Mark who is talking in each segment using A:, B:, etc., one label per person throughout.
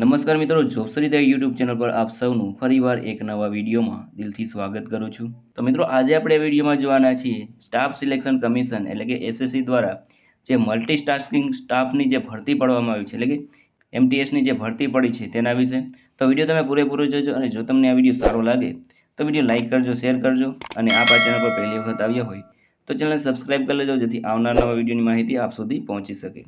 A: નમસ્કાર મિત્રો જોબસરીતા YouTube channel પર આપ સૌનું ફરીવાર એક નવા વિડીયોમાં દિલથી સ્વાગત કરું છું. તો મિત્રો, આજે આપણે આ વિડીયોમાં જોવાના છીએ સ્ટાફ સિલેક્શન કમિશન, એટલે કે એસએસસી દ્વારા જે મલ્ટીટાસ્કિંગ સ્ટાફની જે ભરતી પાડવામાં આવી છે, એટલે કે એમટીએસની જે ભરતી પડી છે તેના વિશે. તો વીડિયો તમે પૂરેપૂરો જોજો અને જો તમને આ વીડિયો સારો લાગે, તો વીડિયો લાઇક કરજો, શેર કરજો અને આપ આ ચેનલ પર પહેલી વખત આવ્યા હોય, તો ચેનલને સબસ્ક્રાઇબ કરી લેજો જેથી આવનાર નવા વિડીયોની માહિતી આપ સુધી પહોંચી શકે.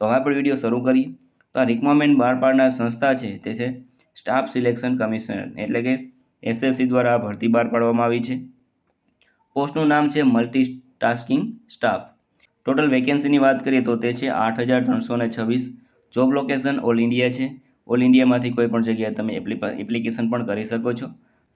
A: તો હવે આપણે વીડિયો શરૂ કરીએ. તો આ રિકમેન્ડ બહાર પાડનાર સંસ્થા છે, તે છે સ્ટાફ સિલેક્શન કમિશન એટલે કે એસએસસી દ્વારા ભરતી બહાર પાડવામાં આવી છે. પોસ્ટનું નામ છે મલ્ટી ટાસ્કિંગ સ્ટાફ ટોટલ વેકેન્સીની વાત કરીએ તો તે છે આઠ હજાર ત્રણસો ને છવ્વીસ. જોબ લોકેશન ઓલ ઇન્ડિયા છે. ઓલ ઇન્ડિયામાંથી કોઈ પણ જગ્યાએ તમે એપ્લિ- એપ્લિકેશન પણ કરી શકો છો.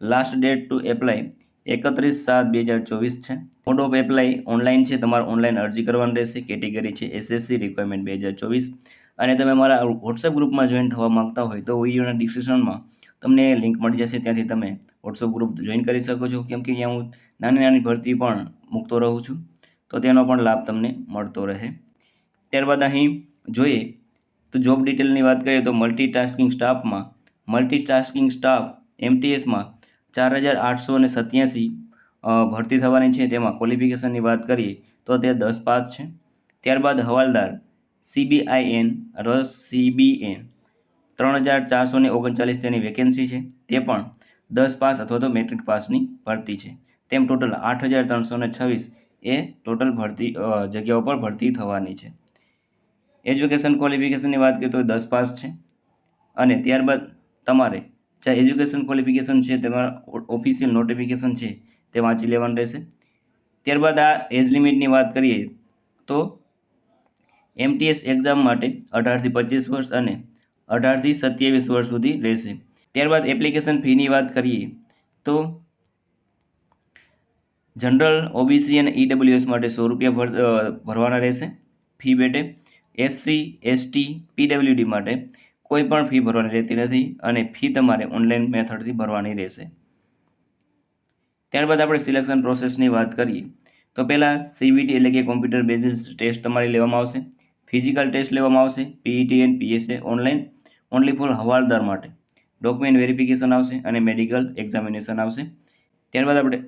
A: લાસ્ટ ડેટ ટુ એપ્લાય એકત્રીસ સાત બે હજાર ચોવીસ છે. મોડ ઓફ એપ્લાય ઓનલાઈન છે. તમારે ઓનલાઈન અરજી કરવાની રહેશે. કેટેગરી છે એસએસસી રિક્વાયરમેન્ટ બે હજાર ચોવીસ. અને તમે મારા વોટ્સએપ ગ્રુપમાં જોઈન થવા માગતા હોય તો વિડીયોના ડિસ્ક્રિપ્શનમાં તમને લિંક મળી જશે. ત્યાંથી તમે વોટ્સઅપ ગ્રુપ જોઈન કરી શકો છો. કેમ કે ત્યાં હું નાની નાની ભરતી પણ મૂકતો રહું છું. તો તેનો પણ લાભ તમને મળતો રહે. ત્યારબાદ અહીં જોઈએ, તો જોબ ડિટેલની વાત કરીએ તો મલ્ટીટાસ્કિંગ સ્ટાફમાં મલ્ટીટાસ્કિંગ સ્ટાફ એમટીએસમાં ચાર હજાર આઠસો ને સત્યાસી ભરતી થવાની છે. તેમાં ક્વોલિફિકેશનની વાત કરીએ તો તે દસ પાસ છે. ત્યારબાદ હવાલદાર સીબીઆઈએન રસ સીબીએન ત્રણ હજાર ચારસો ને ઓગણચાલીસ તેની વેકેન્સી છે. તે પણ દસ પાસ અથવા તો મેટ્રિક પાસની ભરતી છે. તેમ ટોટલ આઠ હજાર ત્રણસો ને છવ્વીસ એ ટોટલ ભરતી જગ્યાઓ પર ભરતી થવાની છે. એજ્યુકેશન ક્વોલિફિકેશનની વાત કરીએ તો દસ પાસ છે. અને ત્યારબાદ તમારે જે એજ્યુકેશન ક્વોલિફિકેશન છે તમારા ઓફિશિયલ નોટિફિકેશન છે, તે વાંચી લેવાનું રહેશે. ત્યારબાદ આ એજ લિમિટની વાત કરીએ તો એમટીએસ એક્ઝામ માટે અઢારથી પચીસ વર્ષ અને અઢારથી સત્યાવીસ વર્ષ સુધી રહેશે. ત્યારબાદ એપ્લિકેશન ફીની વાત કરીએ, તો જનરલ ઓબીસી અને ઈડબ્લ્યુએસ માટે સો રૂપિયા ભર ભરવાના રહેશે. ફી બેટે એસસી એસટી પીડબ્લ્યુડી માટે કોઈ પણ ફી ભરવાની રહેતી નથી અને ફી તમારે ઓનલાઈન મેથડથી ભરવાની રહેશે. ત્યારબાદ આપણે સિલેક્શન પ્રોસેસની વાત કરીએ, તો પહેલાં સીબીટી એટલે કે કોમ્પ્યુટર બેઝિસ ટેસ્ટ તમારી લેવામાં આવશે. ફિઝિકલ ટેસ્ટ લેવામાં આવશે PET and PSA online only for હવાલદાર માટે. ડોક્યુમેન્ટ વેરિફિકેશન આવશે અને મેડિકલ એક્ઝામિનેશન આવશે. ત્યારબાદ આપણે,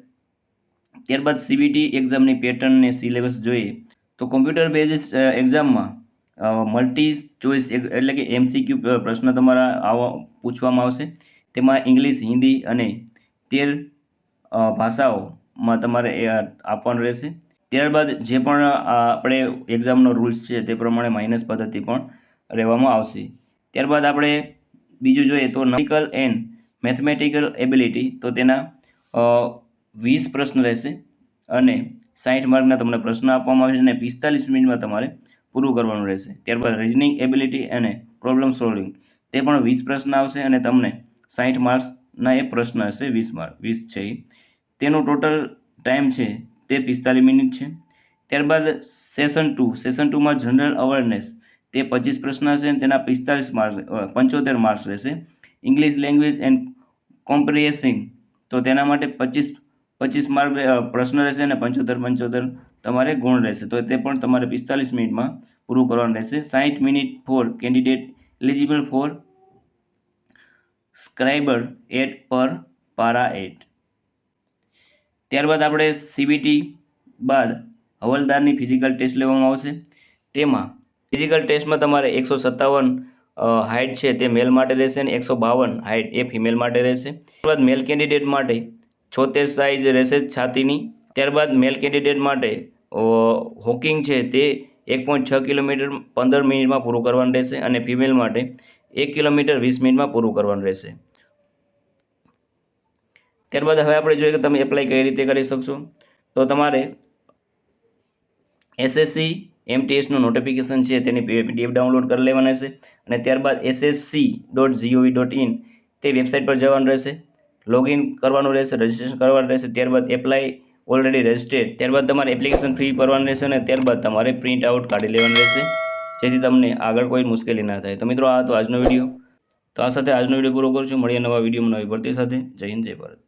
A: ત્યારબાદ સીબીટી એક્ઝામની પેટર્ન અને સિલેબસ જોઈએ, તો કોમ્પ્યુટર બેઝિસ એક્ઝામમાં મલ્ટી ચોઇસ એટલે કે એમસીક્યુ પ્રશ્ન તમારા આવા પૂછવામાં આવશે. તેમાં ઇંગ્લિશ હિન્દી અને તેર ભાષાઓમાં તમારે આપવાનું રહેશે. ત્યારબાદ જે પણ આપણે એક્ઝામનો રૂલ્સ છે તે પ્રમાણે માઇનસ પદ્ધતિ પણ રહેવામાં આવશે. ત્યારબાદ આપણે બીજું જોઈએ તો નમિકલ એન્ડ મેથમેટિકલ એબિલિટી તો તેના વીસ પ્રશ્ન રહેશે અને સાઠ માર્કના તમને પ્રશ્ન આપવામાં આવશે અને પિસ્તાલીસ મિનિટમાં તમારે પૂરું કરવાનું રહેશે. ત્યારબાદ રિઝનિંગ એબિલિટી અને પ્રોબ્લેમ સોલ્વિંગ તે પણ વીસ પ્રશ્ન આવશે અને તમને સાઠ માર્ક્સના એ પ્રશ્ન હશે વીસ માર્ક, વીસ છે તેનો ટોટલ ટાઈમ છે તે પિસ્તાલીસ મિનિટ છે. ત્યારબાદ સેશન ટુ સેશન ટુમાં જનરલ અવેરનેસ તે પચીસ પ્રશ્ન હશે તેના પિસ્તાલીસ માર્ક્સ પંચોતેર માર્ક્સ રહેશે. ઇંગ્લિશ લેંગ્વેજ એન્ડ કોમ્પ્રિહેન્સિંગ તો તેના માટે પચીસ પચીસ માર્ક પ્રશ્ન રહેશે અને પંચોતેર પંચોતેર તમારે ગુણ રહેશે. તો તે પણ તમારે પિસ્તાલીસ મિનિટમાં પૂરું કરવાનું રહેશે. સાઠ minute for candidate eligible for scriber eight પર પારા એટ ત્યારબાદ આપણે સીબીટી બાદ હવલદારની ફિઝિકલ ટેસ્ટ લેવામાં આવશે. તેમાં ફિઝિકલ ટેસ્ટમાં તમારે એકસો સત્તાવન હાઇટ છે તે મેલ માટે રહેશે અને એકસો બાવન હાઇટ એ ફિમેલ માટે રહેશે. ત્યારબાદ મેલ કેન્ડિડેટ માટે છોતેર સાઇઝ રહેશે છાતીની. ત્યારબાદ મેલ કેન્ડિડેટ માટે હોકિંગ છે તે એક પોઈન્ટ છ કિલોમીટર પંદર મિનિટમાં પૂરું કરવાનું રહેશે અને ફિમેલ માટે એક કિલોમીટર વીસ મિનિટમાં પૂરું કરવાનું રહેશે. ત્યારબાદ હવે આપણે જોઈએ કે તમે એપ્લાય કઈ રીતે કરી શકશો. તો તમારે એસએસસી એમટીએસનું નોટિફિકેશન છે, તેની પીડીએફ ડાઉનલોડ કરી લેવાના છે. અને ત્યારબાદ SSC dot gov dot in તે વેબસાઇટ પર જવાનું રહેશે. લોગિન કરવાનું રહેશે રજિસ્ટ્રેશન કરવાનું રહેશે, ત્યારબાદ એપ્લાય ઓલરેડી રજિસ્ટર્ડ ત્યારબાદ તમારે એપ્લિકેશન ફી ભરવાનું રહેશે અને ત્યારબાદ તમારે પ્રિન્ટ આઉટ કાઢી લેવાનું રહેશે. જેથી તમને આગળ કોઈ મુશ્કેલી ના થાય. તો મિત્રો, આ હતો આજનો વીડિયો. તો આ સાથે આજનો વીડિયો પૂરો કરું છું. મળીએ નવા વિડીયોમાં નવી ભરતી સાથે. જય હિન્દ, જય ભારત.